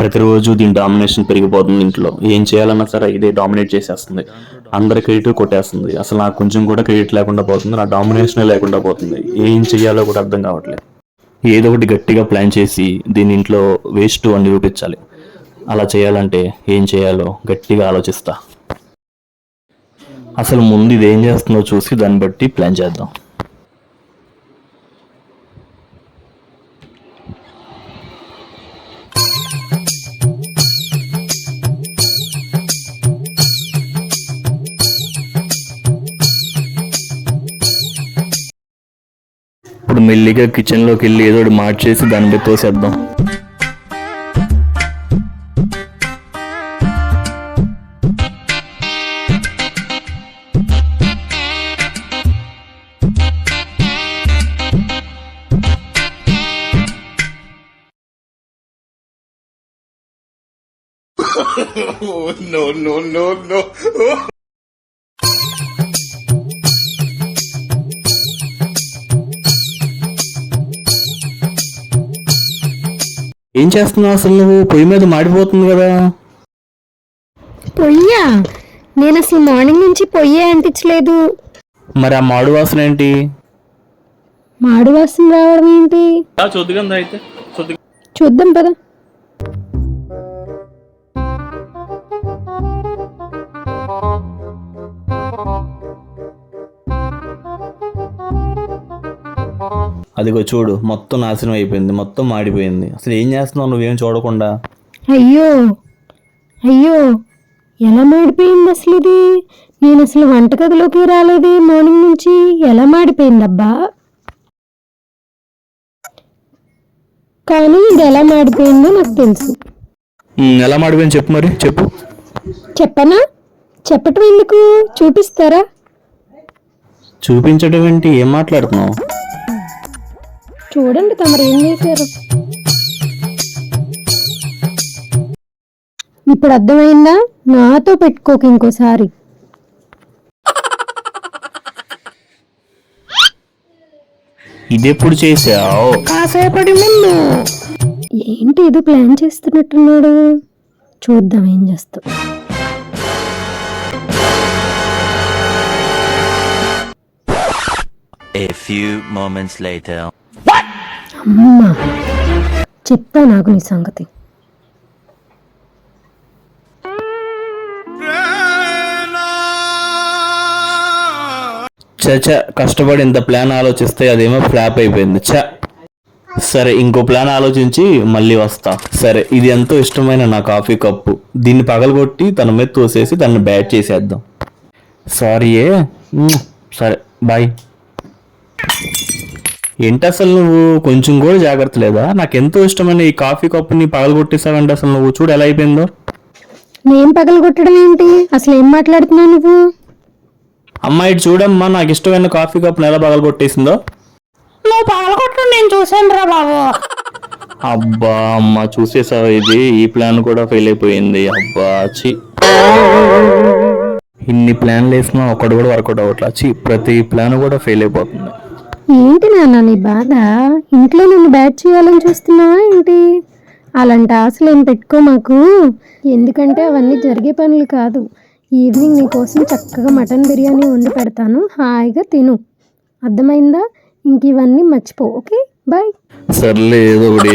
ప్రతిరోజు దీని డామినేషన్ పెరిగిపోతుంది ఇంట్లో. ఏం చేయాలన్నా సరే ఇదే డామినేట్ చేసేస్తుంది. అందరి క్రెడిట్ కొట్టేస్తుంది. అసలు నాకు కొంచెం కూడా క్రెడిట్ లేకుండా పోతుంది. నా డామినేషనే లేకుండా పోతుంది. ఏం చేయాలో కూడా అర్థం కావట్లేదు. ఏదో ఒకటి గట్టిగా ప్లాన్ చేసి దీని ఇంట్లో వేస్ట్ అని నిరూపించాలి అలా చేయాలంటే ఏం చేయాలో గట్టిగా ఆలోచిస్తా. అసలు ముందు ఇది ఏం చేస్తుందో చూసి దాన్ని బట్టి ప్లాన్ చేద్దాం. ఇప్పుడు మెల్లిగా కిచెన్లోకి వెళ్ళి ఏదో మార్చేసి దాని మీద తోసేద్దాం oh, no, no, no, no. ఏం చేస్తున్నావు అసలు నువ్వు? పొయ్యి మీద మాడిపోతుంది కదా. పొయ్యా? నేను అసలు మార్నింగ్ నుంచి పొయ్యే అంటించలేదు. మరి ఆ మాడు వాసన ఏంటి? మాడు వాసన రావడం ఏంటి? చొద్దుగా అయితే. చూద్దాం పదా. అదిగో చూడు మొత్తం నాశనం అయిపోయింది మొత్తం మాడిపోయింది. అసలు ఏం చేస్తున్నావు నువ్వేం? చూడకుండా? అయ్యో! అయ్యో! ఎలా మాడిపోయింది అసలు ఇది? నేను అసలు వంటగదిలోకి రాలేదు మార్నింగ్ నుంచి. ఎలా మాడిపోయిందబ్బా కానీ ఇది ఎలా మాడిపోయిందో నాకు తెలుసు. ఎలా మాడిపోయింది చెప్పు మరి చెప్పు. చెప్పనా? చెప్పటం ఎందుకు? చూపిస్తారా? చూపించడం ఏంటి? ఏం మాట్లాడుతున్నావు? చూడండి తమరు ఏం చేశారు? ఇప్పుడు అర్థమైందా? నాతో పెట్టుకోక ఇంకోసారి. ఇది ఎప్పుడు చేసావు కాసేపటి ముందు. ఏంటి ఇది ప్లాన్ చేస్తున్నట్టున్నాడు? చూద్దాం ఏం చేస్తాం A few moments later. అమ్మా. చెప్తా నాకు నీ సంగతి. చ చ కష్టపడి ఇంత ప్లాన్ ఆలోచిస్తే అదేమో ఫ్లాప్ అయిపోయింది. చ. సరే ఇంకో ప్లాన్ ఆలోచించి మళ్ళీ వస్తా. సరే ఇది ఎంతో ఇష్టమైన నా కాఫీ కప్పు. దీన్ని పగలగొట్టి తన మీద తోసేసి దాన్ని బ్యాట్ చేసేద్దాం. సారీ ఏ. సరే బాయ్. ఏంటి అసలు నువ్వు? కొంచెం కూడా జాగ్రత్త లేదా? నాకు ఎంతో ఇష్టమైన ఈ కాఫీ కప్పుని పగలగొట్టేసావంటే అసలు నువ్వు. చూడు ఎలా అయిపోయిందో. నేను పగలగొట్టడం ఏంటి? అసలు ఏం మాట్లాడుతున్నావు నువ్వు? అమ్మాయి ఇటు చూడమ్మా నాకు ఇష్టమైన కాఫీ కప్ని ఎలా పగలగొట్టేసిందో. నువ్వు పగలగొట్టడం నేను చూశాను రా బాబు. అబ్బా అమ్మ చూసేసావు ఇది? ఈ ప్లాన్ కూడా ఫెయిల్ అయిపోయింది. అబ్బా చి ఇన్ని ప్లాన్లు వేసినా ఒకటి కూడా వర్కౌట్ అవ్వట్లా. చి ప్రతి ప్లాన్ కూడా ఫెయిల్ అయిపోతుంది. ఏంటి నాన్న నీ బాధ? ఇంట్లో నన్ను బ్యాట్ చేయాలని చూస్తున్నావా ఏంటి? అలాంటి ఆశలు ఏం పెట్టుకో మాకు. ఎందుకంటే అవన్నీ జరిగే పనులు కాదు. ఈవినింగ్ నీ కోసం చక్కగా మటన్ బిర్యానీ వండి పెడతాను. హాయిగా తిను. అర్థమైందా? ఇంక ఇవన్నీ మర్చిపో ఓకే? బాయ్. సర్లే ఏదో ఒకటి